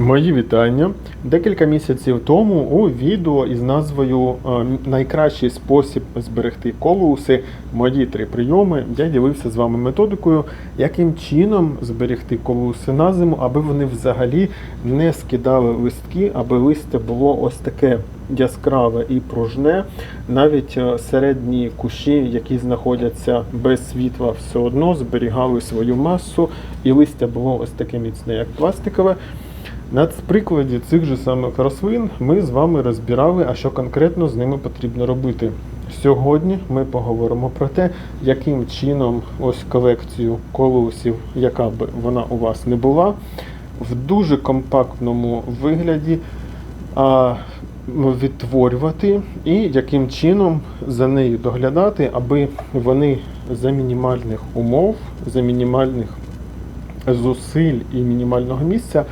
Мої вітання. Декілька місяців тому у відео із назвою е, Найкращий спосіб зберегти колуси. Мої три прийоми. Я ділився з вами методикою, яким чином зберегти колуси на зиму, аби вони взагалі не скидали листки, аби листя було ось таке яскраве і пружне. Навіть е, середні кущі, які знаходяться без світла, все одно зберігали свою масу, і листя було ось таке міцне, як пластикове. На прикладі цих же самих рослин ми з вами розбирали, а що конкретно з ними потрібно робити. Сьогодні ми поговоримо про те, яким чином ось колекцію колосів, яка б вона у вас не була, в дуже компактному вигляді а, відтворювати і яким чином за нею доглядати, аби вони за мінімальних умов, за мінімальних зусиль і мінімального місця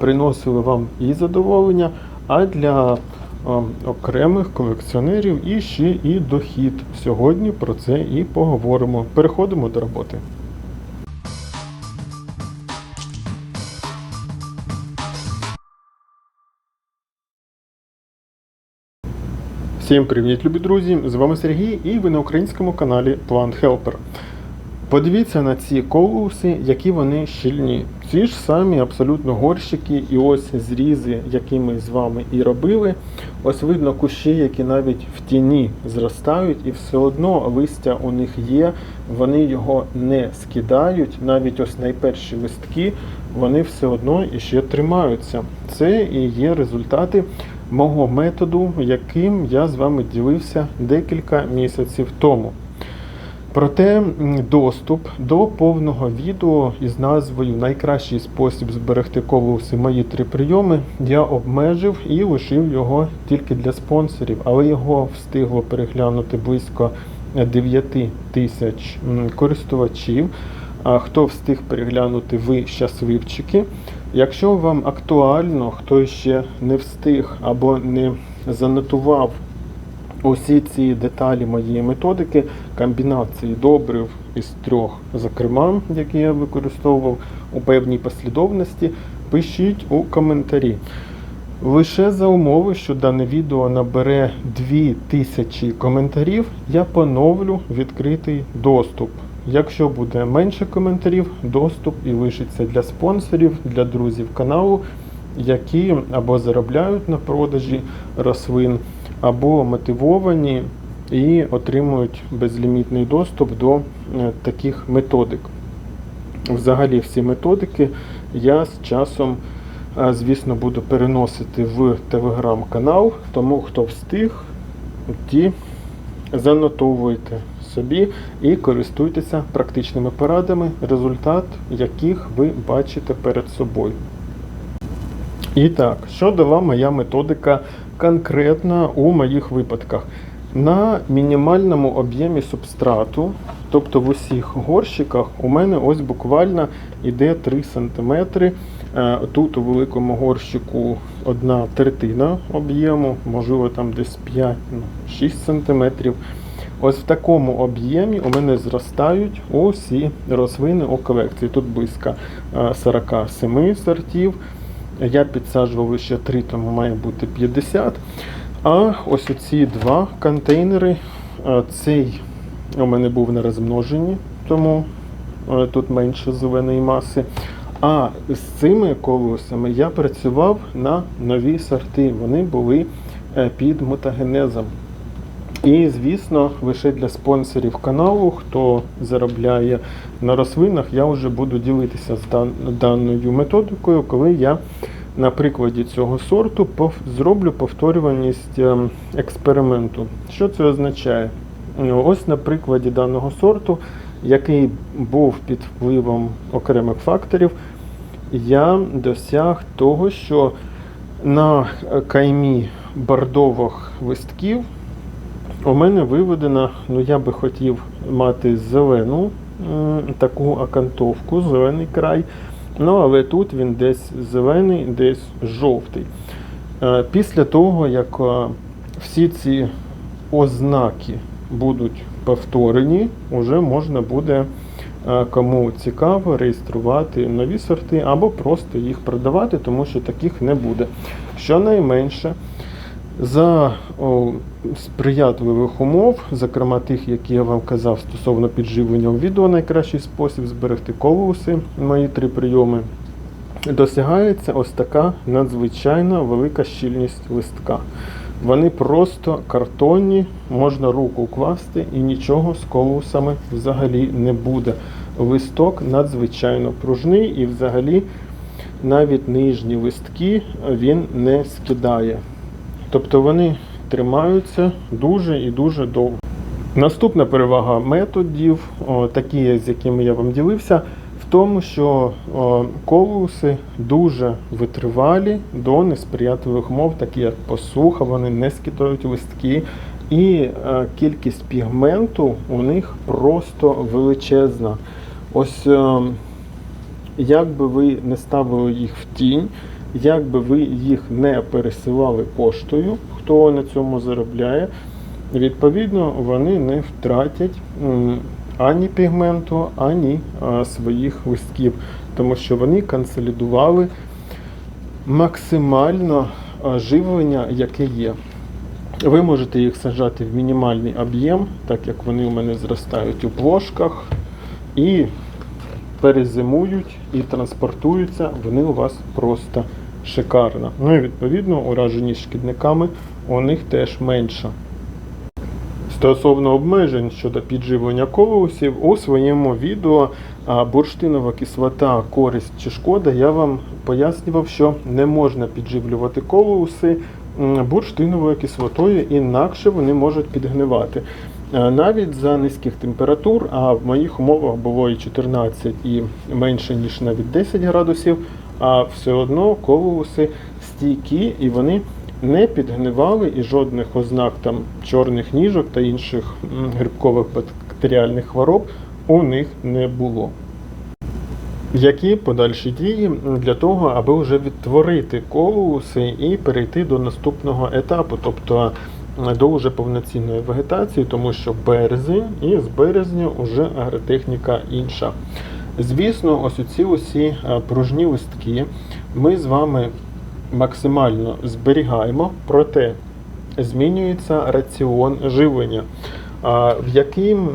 приносили вам і задоволення, а для окремих колекціонерів і ще і дохід. Сьогодні про це і поговоримо. Переходимо до роботи. Всім привіт, любі друзі! З вами Сергій і ви на українському каналі Plant Helper. Подивіться на ці колуси, які вони щільні. Ці ж самі абсолютно горщики, і ось зрізи, які ми з вами і робили. Ось видно кущі, які навіть в тіні зростають, і все одно листя у них є, вони його не скидають. Навіть ось найперші листки, вони все одно іще тримаються. Це і є результати мого методу, яким я з вами ділився декілька місяців тому. Проте доступ до повного відео із назвою Найкращий спосіб зберегти колуси мої три прийоми я обмежив і лишив його тільки для спонсорів, але його встигло переглянути близько 9 тисяч користувачів. А хто встиг переглянути, ви щасливчики. Якщо вам актуально, хто ще не встиг або не занотував усі ці деталі моєї методики, комбінації добрив із трьох, зокрема, які я використовував у певній послідовності, пишіть у коментарі. Лише за умови, що дане відео набере 2000 коментарів, я поновлю відкритий доступ. Якщо буде менше коментарів, доступ і лишиться для спонсорів, для друзів каналу, які або заробляють на продажі рослин, або мотивовані і отримують безлімітний доступ до е, таких методик. Взагалі, всі методики я з часом, е, звісно, буду переносити в телеграм-канал, тому хто встиг, ті занотовуйте собі і користуйтеся практичними порадами, результат яких ви бачите перед собою. І так, що дала моя методика конкретно у моїх випадках? На мінімальному об'ємі субстрату, тобто в усіх горщиках, у мене ось буквально йде 3 см. Е, Тут у великому горщику одна третина об'єму, можливо там десь 5-6 см. Ось в такому об'ємі у мене зростають усі рослини у колекції. Тут близько е, 47 сортів. Я підсаджував ще 3, тому має бути 50. А ось оці два контейнери. Цей у мене був на розмноженні, тому е, тут менше зеленої маси. А з цими колосами я працював на нові сорти. Вони були е, під мутагенезом. І, звісно, лише для спонсорів каналу, хто заробляє на рослинах, я вже буду ділитися з дан- даною методикою, коли я на прикладі цього сорту пов- зроблю повторюваність ем, експерименту. Що це означає? Ну, Ось на прикладі даного сорту, який був під впливом окремих факторів, я досяг того, що на каймі бордових листків у мене виведена, ну я би хотів мати зелену таку окантовку, зелений край. Ну, але тут він десь зелений, десь жовтий. Е, Після того, як е, всі ці ознаки будуть повторені, вже можна буде е, кому цікаво реєструвати нові сорти або просто їх продавати, тому що таких не буде. Щонайменше за о, сприятливих умов, зокрема тих, які я вам казав стосовно підживлення у відео, найкращий спосіб зберегти колуси, мої три прийоми, досягається ось така надзвичайно велика щільність листка. Вони просто картонні, можна руку вкласти і нічого з колусами взагалі не буде. Листок надзвичайно пружний і взагалі навіть нижні листки він не скидає. Тобто вони тримаються дуже і дуже довго. Наступна перевага методів, о, такі, з якими я вам ділився, в тому, що о, колуси дуже витривалі до несприятливих умов, такі як посуха, вони не скидають листки, і е, кількість пігменту у них просто величезна. Ось е, як би ви не ставили їх в тінь, як би ви їх не пересилали поштою, хто на цьому заробляє, відповідно, вони не втратять ані пігменту, ані своїх листків, тому що вони консолідували максимально живлення, яке є. Ви можете їх саджати в мінімальний об'єм, так як вони у мене зростають у плошках, і перезимують і транспортуються, вони у вас просто шикарно. Ну і відповідно ураженість шкідниками у них теж менша. Стосовно обмежень щодо підживлення колосів, у своєму відео бурштинова кислота, користь чи шкода, я вам пояснював, що не можна підживлювати колоуси бурштиновою кислотою, інакше вони можуть підгнивати. Е, Навіть за низьких температур, а в моїх умовах було і 14, і менше, ніж навіть 10 градусів, а все одно колоуси стійкі і вони не підгнивали і жодних ознак там чорних ніжок та інших грибкових бактеріальних хвороб у них не було. Які подальші дії для того, аби вже відтворити колуси і перейти до наступного етапу, тобто до вже повноцінної вегетації, тому що березень і з березня вже агротехніка інша. Звісно, ось ці усі е, пружні листки ми з вами максимально зберігаємо, проте змінюється раціон живлення. В яким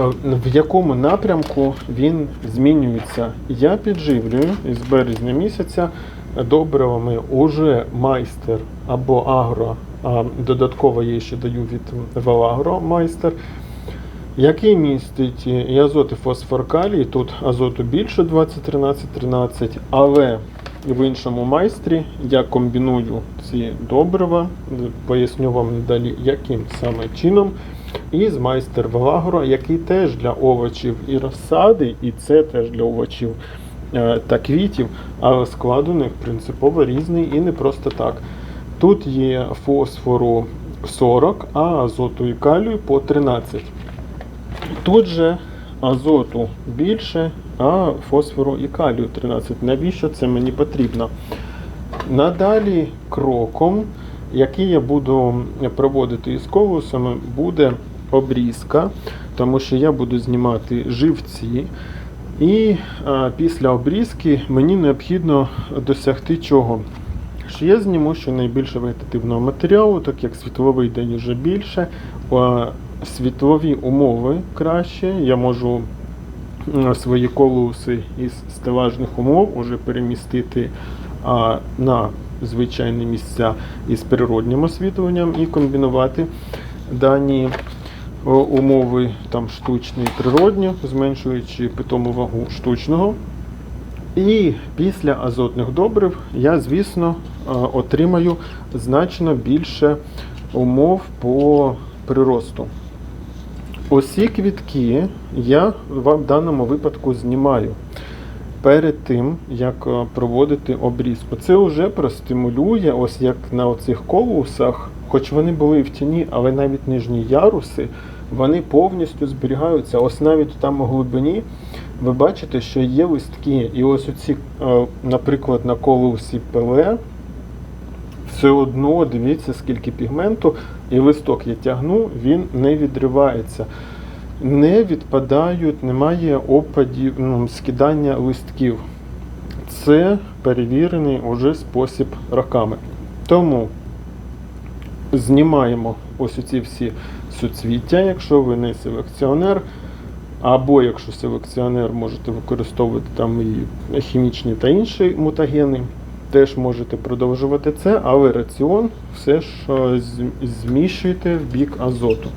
Е, в якому напрямку він змінюється. Я підживлюю з березня місяця добривами уже майстер або агро, додатково я ще даю від Велагро майстер, який містить і азот, і фосфор калій. Тут азоту більше 20-13-13, але в іншому майстрі я комбіную ці добрива, поясню вам далі, яким саме чином. І з майстер Велагро, який теж для овочів і розсади, і це теж для овочів е, та квітів, але склад них принципово різний і не просто так. Тут є фосфору 40, а азоту і калію по 13. Тут же азоту більше, а фосфору і калію 13. Навіщо це мені потрібно? Надалі кроком, який я буду проводити із колосами, буде обрізка, тому що я буду знімати живці. І а, після обрізки мені необхідно досягти чого? Що я зніму щонайбільше вегетативного матеріалу, так як світловий день вже більше, світлові умови краще. Я можу свої колуси із стелажних умов уже перемістити на звичайні місця із природнім освітленням і комбінувати дані умови там штучні і природні, зменшуючи питому вагу штучного. І після азотних добрив я, звісно, е, отримаю значно більше умов по приросту. Усі квітки я в даному випадку знімаю перед тим, як е, проводити обрізку. Це вже простимулює, ось як на оцих колусах, хоч вони були в тіні, але навіть нижні яруси, вони повністю зберігаються. Ось навіть там у глибині ви бачите, що є листки. І ось оці, е, наприклад, на колусі пеле, все одно дивіться, скільки пігменту, і листок я тягну, він не відривається. не відпадають, немає опадів, ну, скидання листків. Це перевірений уже спосіб роками. Тому знімаємо ось ці всі суцвіття, якщо ви не селекціонер. Або якщо селекціонер, можете використовувати там і хімічні та інші мутагени, теж можете продовжувати це, але раціон все ж е, з- зміщуйте в бік азоту.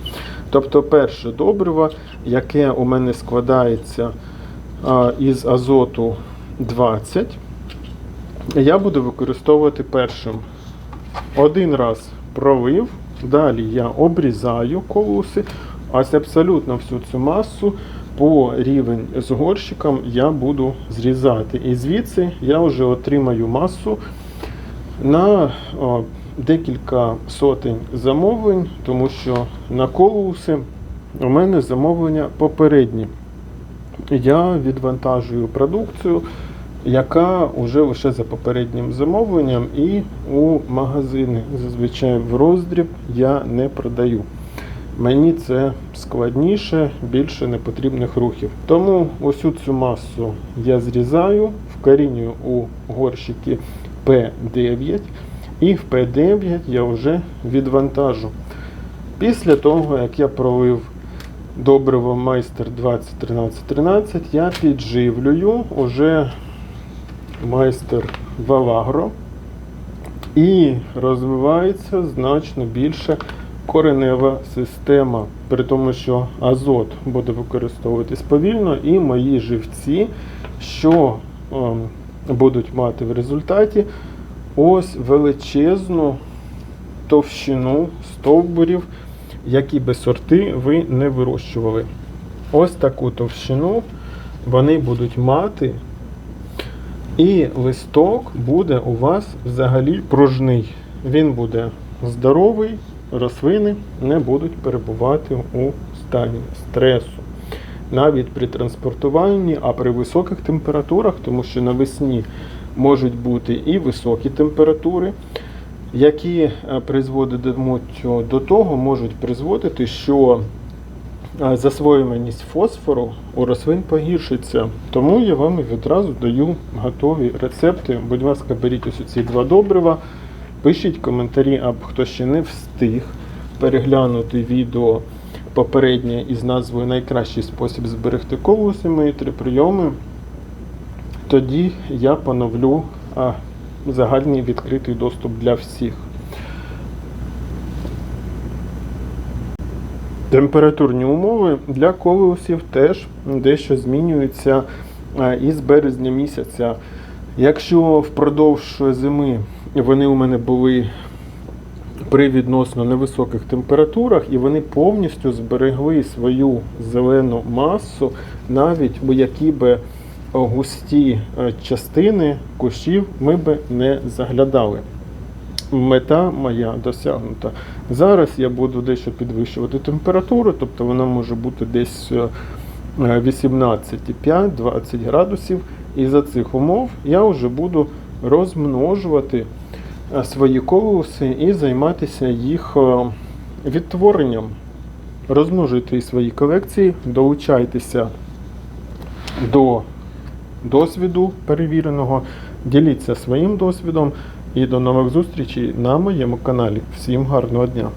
Тобто перше добриво, яке у мене складається із азоту 20, я буду використовувати першим. Один раз пролив, далі я обрізаю колуси, ось абсолютно всю цю масу по рівень з горщиком я буду зрізати. І звідси я вже отримаю масу на декілька сотень замовлень, тому що на колуси у мене замовлення попередні. Я відвантажую продукцію, яка вже лише за попереднім замовленням, і у магазини зазвичай в роздріб я не продаю. Мені це складніше, більше непотрібних рухів. Тому ось цю масу я зрізаю, вкорінюю у горщики P9, і в P9 я вже відвантажу. Після того, як я пролив добриво майстер 2013-13, я підживлюю уже майстер Валагро і розвивається значно більше коренева система, при тому, що азот буде використовуватись повільно, і мої живці, що ем, будуть мати в результаті ось величезну товщину стовбурів, які би сорти ви не вирощували. Ось таку товщину вони будуть мати, і листок буде у вас взагалі пружний. Він буде здоровий, рослини не будуть перебувати у стані стресу. Навіть при транспортуванні, а при високих температурах, тому що навесні можуть бути і високі температури, які е, призводитимуть до того, можуть призводити, що е, засвоюваність фосфору у рослин погіршиться. Тому я вам відразу даю готові рецепти. Будь ласка, беріть ось ці два добрива, пишіть коментарі, або хто ще не встиг переглянути відео попереднє із назвою Найкращий спосіб зберегти колоси, мої три прийоми. Тоді я поновлю а, загальний відкритий доступ для всіх. Температурні умови для колеусів теж дещо змінюються із березня місяця. Якщо впродовж зими вони у мене були при відносно невисоких температурах, і вони повністю зберегли свою зелену масу, навіть у які би густі е, частини кущів ми би не заглядали. Мета моя досягнута. Зараз я буду дещо підвищувати температуру, тобто вона може бути десь е, 18,5-20 градусів. І за цих умов я вже буду розмножувати е, свої колоси і займатися їх е, відтворенням. Розмножуйте свої колекції, долучайтеся до досвіду перевіреного, діліться своїм досвідом і до нових зустрічей на моєму каналі. Всім гарного дня!